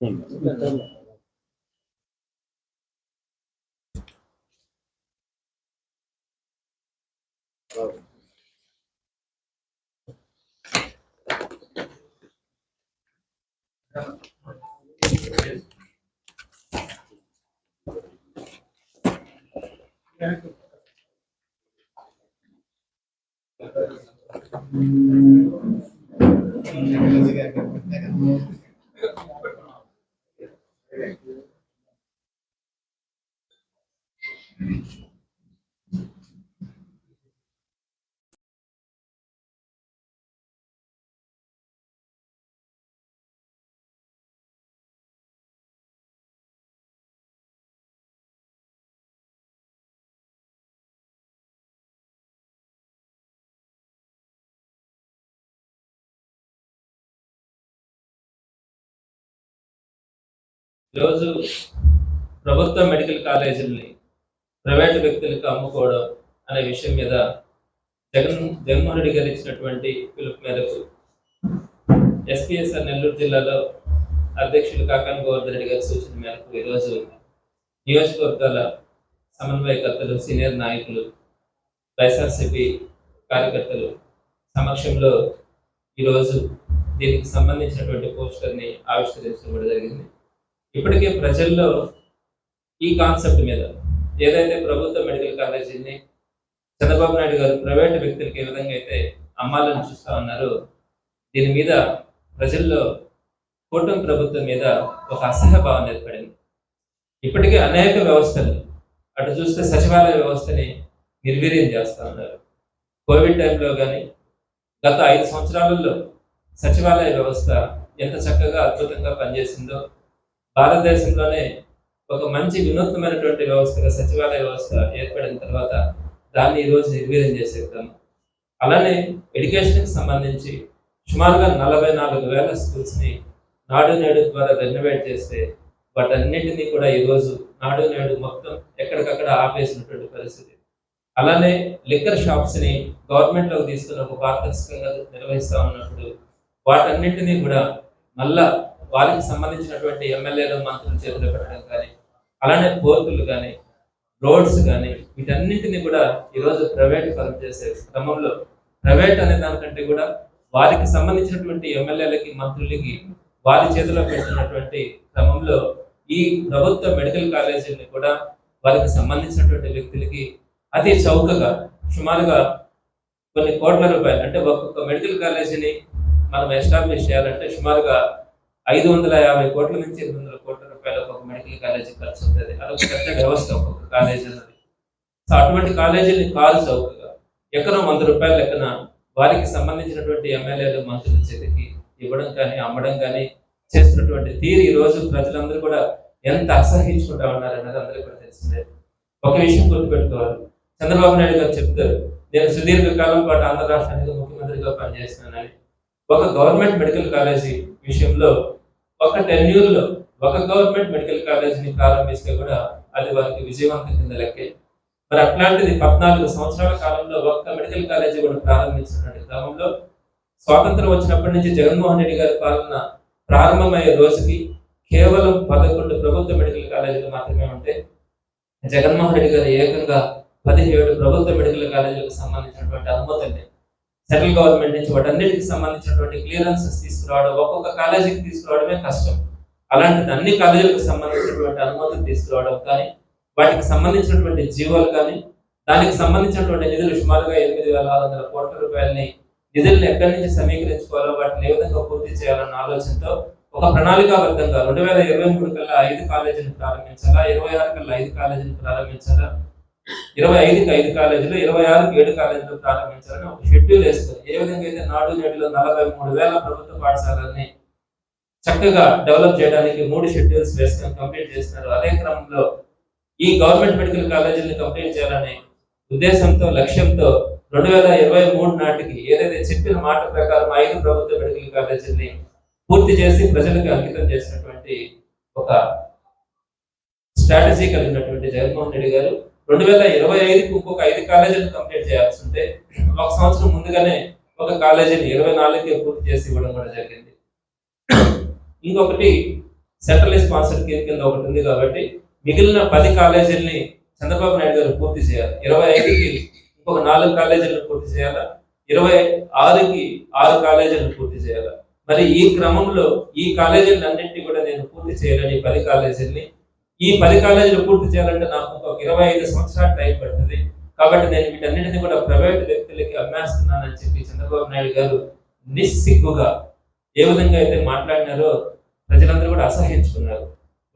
ừ. Ừ. Thank you. ఈరోజు ప్రభుత్వ medical కాలేజీల్ని private వ్యక్తులకు అమ్ముకోవడం అనే విషయం మీద జగన్ జగన్మోహన్ రెడ్డి గారు ఇచ్చినటువంటి పిలుపు మేరకు ఎస్పీఎస్ఆర్ నెల్లూరు జిల్లాలో అధ్యక్షులు కాకాన్ గోవర్ధన్ రెడ్డి గారి సూచన మేరకు ఈరోజు నియోజకవర్గాల సమన్వయకర్తలు సీనియర్ నాయకులు వైఎస్ఆర్సీపీ కార్యకర్తలు సమక్షంలో ఈరోజు దీనికి సంబంధించినటువంటి పోస్టర్ని ఆవిష్కరించడం జరిగింది. ఇప్పటికే ప్రజల్లో ఈ కాన్సెప్ట్ మీద ఏదైతే ప్రభుత్వ మెడికల్ కాలేజీని చంద్రబాబు నాయుడు గారు ప్రైవేట్ వ్యక్తులకి ఏ విధంగా అయితే అమ్మాలని చూస్తా ఉన్నారో దీని మీద ప్రజల్లో కూటమి ప్రభుత్వం మీద ఒక అసహ్య భావన ఏర్పడింది. ఇప్పటికే అనేక వ్యవస్థలు అటు చూస్తే సచివాలయ వ్యవస్థని నిర్వీర్యం చేస్తా ఉన్నారు. కోవిడ్ టైంలో కానీ గత ఐదు సంవత్సరాలలో సచివాలయ వ్యవస్థ ఎంత చక్కగా అద్భుతంగా పనిచేసిందో భారతదేశంలోనే ఒక మంచి వినూత్నమైనటువంటి వ్యవస్థగా సచివాలయ వ్యవస్థ ఏర్పడిన తర్వాత దాన్ని ఈరోజు నిర్వీర్యం చేసేద్దాము అలానే ఎడ్యుకేషన్కి సంబంధించి సుమారుగా నలభై నాలుగు వేల స్కూల్స్ని నాడు నేడు ద్వారా రెనోవేట్ చేస్తే వాటన్నిటినీ కూడా ఈరోజు నాడు నేడు మొత్తం ఎక్కడికక్కడ ఆపేసినటువంటి పరిస్థితి. అలానే లిక్కర్ షాప్స్ని గవర్నమెంట్లోకి తీసుకుని ఒక పారదర్శకంగా నిర్వహిస్తా ఉన్నప్పుడు వాటన్నింటినీ కూడా మళ్ళా వారికి సంబంధించినటువంటి ఎమ్మెల్యేలు మంత్రులు చేతిలో పెట్టడం కానీ అలానే పోర్టులు కానీ రోడ్స్ కానీ వీటన్నింటినీ కూడా ఈరోజు ప్రైవేట్ పరం చేసే క్రమంలో ప్రైవేట్ అనే దానికంటే కూడా వారికి సంబంధించినటువంటి ఎమ్మెల్యేలకి మంత్రులకి వారి చేతిలో పెడుతున్నటువంటి క్రమంలో ఈ ప్రభుత్వ మెడికల్ కాలేజీని కూడా వారికి సంబంధించినటువంటి వ్యక్తులకి అతి చౌకగా సుమారుగా కొన్ని కోట్ల రూపాయలు అంటే ఒక్కొక్క మెడికల్ కాలేజీని మనం ఎస్టాబ్లిష్ చేయాలంటే సుమారుగా ఐదు వందల యాభై కోట్ల నుంచి ఎనిమిది వందల కోట్ల రూపాయలు ఒక్కొక్క మెడికల్ కాలేజీ ఖర్చు అవుతుంది అదొక పెద్ద వ్యవస్థ ఒక్కొక్క కాలేజీ అన్నది సో అటువంటి కాలేజీని కాల్ చౌకగా ఎకరం వంద రూపాయల లెక్కన వారికి సంబంధించినటువంటి ఎమ్మెల్యేలు మంత్రుల చేతికి ఇవ్వడం కానీ అమ్మడం కానీ చేస్తున్నటువంటి తీరు ఈ రోజు ప్రజలందరూ కూడా ఎంత అసహించుకుంటా ఉన్నారు అన్నది అందరికీ కూడా తెలిసిందే. ఒక విషయం గుర్తుపెట్టుకోవాలి. చంద్రబాబు నాయుడు గారు చెప్తారు నేను సుదీర్ఘ కాలం పాటు ఆంధ్ర రాష్ట్రానికి ముఖ్యమంత్రిగా పనిచేస్తున్నానని. ఒక గవర్నమెంట్ మెడికల్ కాలేజీ విషయంలో ఒక టెన్యూర్లో ఒక గవర్నమెంట్ మెడికల్ కాలేజీని ప్రారంభిస్తే కూడా అది వారికి విజయవంతం కింద లెక్కే. మరి అట్లాంటిది పద్నాలుగు సంవత్సరాల కాలంలో ఒక్క మెడికల్ కాలేజీ కూడా ప్రారంభించినటువంటి క్రమంలో స్వాతంత్రం వచ్చినప్పటి నుంచి జగన్మోహన్ రెడ్డి గారి పాలన ప్రారంభమయ్యే రోజుకి కేవలం పదకొండు ప్రభుత్వ మెడికల్ కాలేజీలు మాత్రమే ఉంటే జగన్మోహన్ రెడ్డి గారు ఏకంగా పదిహేడు ప్రభుత్వ మెడికల్ కాలేజీలకు సంబంధించినటువంటి అనుమతులు సెంట్రల్ గవర్నమెంట్ నుంచి వాటన్నిటికి సంబంధించినటువంటి క్లియరెన్సెస్ తీసుకురావడం ఒక్కొక్క కాలేజీకి తీసుకురావడమే కష్టం. అలాంటి అన్ని కాలేజీలకు సంబంధించినటువంటి అనుమతులు తీసుకురావడం కానీ వాటికి సంబంధించినటువంటి జీవోలు కానీ దానికి సంబంధించినటువంటి నిధులు సుమారుగా ఎనిమిది వేల ఆరు వందల కోట్ల రూపాయలని నిధులను ఎక్కడి నుంచి సమీకరించుకోవాలో వాటిని ఏ విధంగా పూర్తి చేయాలన్న ఆలోచనతో ఒక ప్రణాళికాబద్ధంగా రెండు వేల ఇరవై మూడు కల్లా ఐదు కాలేజీని ప్రారంభించాలా? ఇరవై ఆరు కల్లా ఐదు కాలేజీని ప్రారంభించాలా? ఇరవై ఐదుకి ఐదు కాలేజీలు ఇరవై ఆరుకి ఏడు కాలేజీలు ప్రారంభించాలని ఒక షెడ్యూల్ వేస్తారు ఏ విధంగా అయితే నాడు నేడులో నలభై మూడు వేల ప్రభుత్వ పాఠశాలని చక్కగా డెవలప్ చేయడానికి మూడు షెడ్యూల్స్ వేసుకొని కంప్లీట్ చేస్తున్నారు. అదే క్రమంలో ఈ గవర్నమెంట్ మెడికల్ కాలేజీని కంప్లీట్ చేయాలనే ఉద్దేశంతో లక్ష్యంతో రెండు వేల ఇరవై మూడు నాటికి ఏదైతే చెప్పిన మాట ప్రకారం ఐదు ప్రభుత్వ మెడికల్ కాలేజీని పూర్తి చేసి ప్రజలకు అంకితం చేసినటువంటి ఒక స్ట్రాటజీ కలిగినటువంటి జగన్మోహన్ రెడ్డి గారు రెండు వేల ఇరవై ఐదుకి ఇంకొక ఐదు కాలేజీలు కంప్లీట్ చేయాల్సి ఉంటే ఒక సంవత్సరం ముందుగానే ఒక కాలేజీని ఇరవై నాలుగుకే పూర్తి చేసి ఇవ్వడం కూడా జరిగింది. ఇంకొకటి సెంట్రల్ స్పాన్సర్ కింద ఒకటి ఉంది కాబట్టి మిగిలిన పది కాలేజీల్ని చంద్రబాబు నాయుడు గారు పూర్తి చేయాలి. ఇరవై ఐదుకి ఇంకొక నాలుగు కాలేజీలను పూర్తి చేయాలా? ఇరవై ఆరుకి ఆరు కాలేజీలను పూర్తి చేయాలా? మరి ఈ క్రమంలో ఈ కాలేజీలను అన్నింటినీ కూడా నేను పూర్తి చేయాలని పది కాలేజీల్ని. ఈ పది కాలేజీలు పూర్తి చేయాలంటే నాకు ఇంకొక ఇరవై ఐదు సంవత్సరాలు టైం పడుతుంది. కాబట్టి నేను వీటన్నిటిని కూడా ప్రైవేట్ వ్యక్తులకి అమ్మేస్తున్నానని చెప్పి చంద్రబాబు నాయుడు గారు నిస్సిగ్గుగా ఏ విధంగా అయితే మాట్లాడినారో ప్రజలందరూ కూడా అసహించుకున్నారు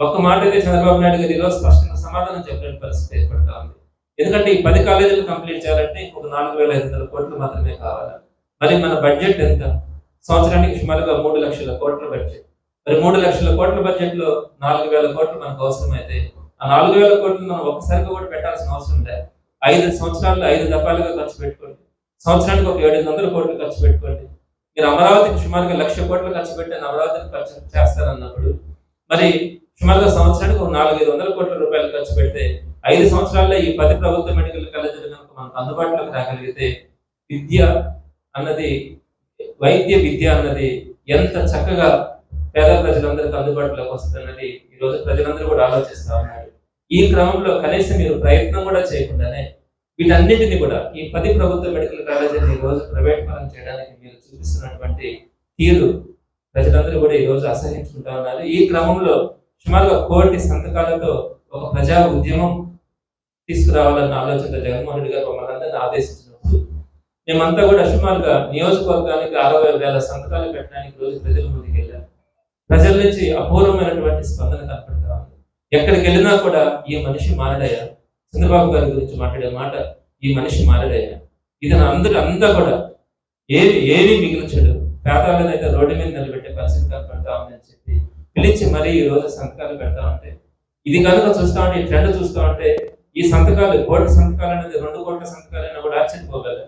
ఒక్క మాట అయితే చంద్రబాబు నాయుడు గారు ఈరోజు స్పష్టంగా సమాధానం చెప్పలేని పరిస్థితి ఏర్పడతా ఉంది. ఎందుకంటే ఈ పది కాలేజీలు కంప్లీట్ చేయాలంటే ఇంకొక నాలుగు వేల ఐదు వందల కోట్లు మాత్రమే కావాలి. మరి మన బడ్జెట్ ఎంత? సంవత్సరానికి సుమారుగా మూడు లక్షల కోట్ల బడ్జెట్. మరి మూడు లక్షల కోట్ల బడ్జెట్లో నాలుగు వేల కోట్లు మనకు అవసరమైతే ఆ నాలుగు వేల కోట్లు మనం ఒక్కసారిగా కూడా పెట్టాల్సిన అవసరం లేదు ఐదు సంవత్సరాల్లో ఐదు దఫాలుగా ఖర్చు పెట్టుకోండి. సంవత్సరానికి ఒక ఏడు వందల కోట్లు ఖర్చు పెట్టుకోండి. మీరు అమరావతికి సుమారుగా లక్ష కోట్లు ఖర్చు పెట్టి అమరావతికి ఖర్చు చేస్తారన్నప్పుడు మరి సుమారుగా సంవత్సరానికి ఒక నాలుగైదు వందల కోట్ల రూపాయలు ఖర్చు పెడితే ఐదు సంవత్సరాల్లో ఈ పది ప్రభుత్వ మెడికల్ కాలేజీలు కనుక మనకు అందుబాటులోకి రాగలిగితే విద్య అన్నది వైద్య విద్య అన్నది ఎంత చక్కగా పేద ప్రజలందరికీ అందుబాటులోకి వస్తుంది అన్నది ఈ రోజు ప్రజలందరూ కూడా ఆలోచిస్తా ఉన్నారు. ఈ క్రమంలో కనీసం మీరు ప్రయత్నం కూడా చేయకుండానే వీటన్నిటిని కూడా ఈ పది ప్రభుత్వ మెడికల్ కాలేజీని ఈ రోజు ప్రైవేట్ పరం చేయడానికి మీరు చూపిస్తున్నటువంటి తీరు ప్రజలందరూ కూడా ఈ రోజు అసహించుకుంటా ఉన్నారు. ఈ క్రమంలో సుమారుగా కోటి సంతకాలతో ఒక ప్రజా ఉద్యమం తీసుకురావాలన్న ఆలోచన జగన్మోహన్ రెడ్డి గారు మమ్మల్ని అందరినీ ఆదేశించినప్పుడు మేమంతా కూడా సుమారుగా నియోజకవర్గానికి అరవై వేల సంతకాలు పెట్టడానికి రోజు ప్రజల ముందుకు వెళ్ళారు ప్రజల నుంచి అపూర్వమైనటువంటి స్పందన కనపడతా ఉంది. ఎక్కడికి వెళ్ళినా కూడా ఈ మనిషి మారడయ్యారు చంద్రబాబు గారి గురించి మాట్లాడే మాట ఈ మనిషి మారడయ్యా ఇది నా అందరూ అంతా కూడా. ఏది ఏమీ మిగిలించడు. పేదవాళ్ళని అయితే రోడ్డు మీద నిలబెట్టే పరిస్థితి కనపడతా చెప్పి పిలిచి మరీ ఈ రోజు సంతకాలు పెడతా ఉంటే ఇది కనుక చూస్తా ఉంటే ఈ ట్రెండ్ చూస్తా ఉంటే ఈ సంతకాలు కోటి సంతకాలు అనేది రెండు కోట్ల సంతకాలైనా కూడా ఆశ్చర్యపోగలరు.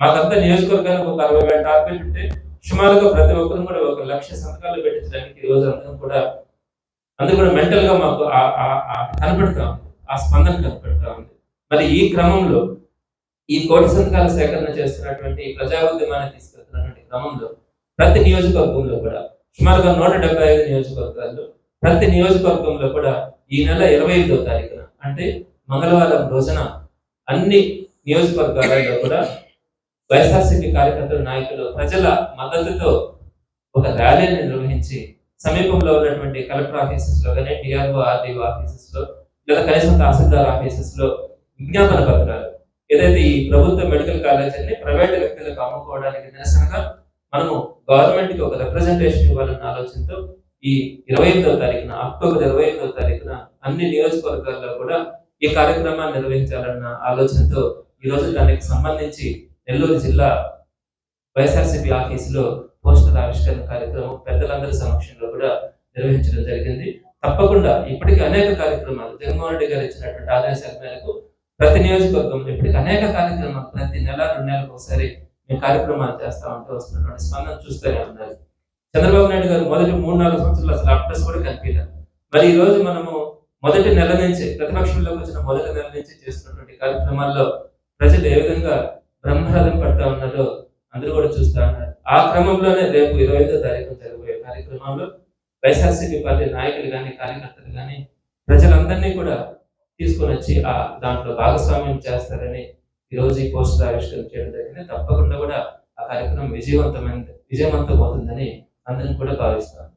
మాకంతా నియోజకవర్గానికి ఒక అరవై వేల టార్గెట్ ఉంటే సుమారుగా ప్రతి ఒక్కరు కూడా ఒక లక్ష సంతకాలు పెట్టించడానికి ఈ రోజు అందరం కూడా అందరూ కూడా మెంటల్గా మాకు ఆ- ఆ స్పందన కనపడతా ఉంది. మరి ఈ క్రమంలో ఈ కోటి సంతకాల సేకరణ చేస్తున్నటువంటి ప్రజా ఉద్యమాన్ని తీసుకెళ్తున్నటువంటి క్రమంలో ప్రతి నియోజకవర్గంలో కూడా సుమారుగా నూట డెబ్బై ఐదు నియోజకవర్గాల్లో ప్రతి నియోజకవర్గంలో కూడా ఈ నెల ఇరవై ఐదో తారీఖున అంటే మంగళవారం రోజున అన్ని నియోజకవర్గాలలో కూడా వైఎస్ఆర్సీపీ కార్యకర్తల నాయకులు ప్రజల మద్దతుతో ఒక ర్యాలీని నిర్వహించి సమీపంలో ఉన్నటువంటి కలెక్టర్ ఆఫీసెస్లో కానీ డిఆర్ఓ ఆర్డీఓ ఆఫీసెస్లో లేదా కనీసం తహసీల్దార్ ఆఫీసెస్లో విజ్ఞాపన పత్రాలు ఏదైతే ఈ ప్రభుత్వ మెడికల్ కాలేజీని ప్రైవేట్ వ్యక్తులకు అమ్ముకోవడానికి నిరసనగా మనము గవర్నమెంట్కి ఒక రిప్రజెంటేషన్ ఇవ్వాలన్న ఆలోచనతో ఈ ఇరవై ఎనిమిదవ తారీఖున అక్టోబర్ ఇరవై ఎనిమిదవ తారీఖున అన్ని నియోజకవర్గాల్లో కూడా ఈ కార్యక్రమాన్ని నిర్వహించాలన్న ఆలోచనతో ఈ రోజు దానికి సంబంధించి నెల్లూరు జిల్లా వైఎస్ఆర్సీపీ ఆఫీసులో పోస్టర్ ఆవిష్కరణ కార్యక్రమం పెద్దలందరి సమక్షంలో కూడా నిర్వహించడం జరిగింది. తప్పకుండా ఇప్పటికీ అనేక కార్యక్రమాలు జగన్మోహన్ రెడ్డి గారు ఇచ్చినటువంటి ఆదేశాల మేరకు ప్రతి నియోజకవర్గంలో ఇప్పటికీ అనేక కార్యక్రమాలు ప్రతి నెల రెండు నెలలకు ఒకసారి మేము కార్యక్రమాలు చేస్తా ఉంటూ వస్తున్నటువంటి స్పందన చూస్తూనే ఉన్నారు. చంద్రబాబు నాయుడు గారు మొదటి మూడు నాలుగు సంవత్సరాలు అసలు అడ్రస్ కూడా కనిపించారు మరి ఈ రోజు మనము మొదటి నెల నుంచి ప్రతిపక్షంలోకి వచ్చిన మొదటి నెల నుంచి చేస్తున్నటువంటి కార్యక్రమాల్లో ప్రజలు ఏ విధంగా బ్రహ్మరథం పడతా ఉన్నారో అందరూ కూడా చూస్తా ఉన్నారు. ఆ క్రమంలోనే రేపు ఇరవై ఐదో తారీఖు జరగబోయే కార్యక్రమంలో వైఎస్ఆర్సీపీ పార్టీ నాయకులు కానీ కార్యకర్తలు కానీ ప్రజలందరినీ కూడా తీసుకొని వచ్చి ఆ దాంట్లో భాగస్వామ్యం చేస్తారని ఈ రోజు ఈ పోస్టర్ ఆవిష్కరణ చేయడం జరిగింది. తప్పకుండా కూడా ఆ కార్యక్రమం విజయవంతమైన విజయవంతం అవుతుందని అందరం కూడా భావిస్తాను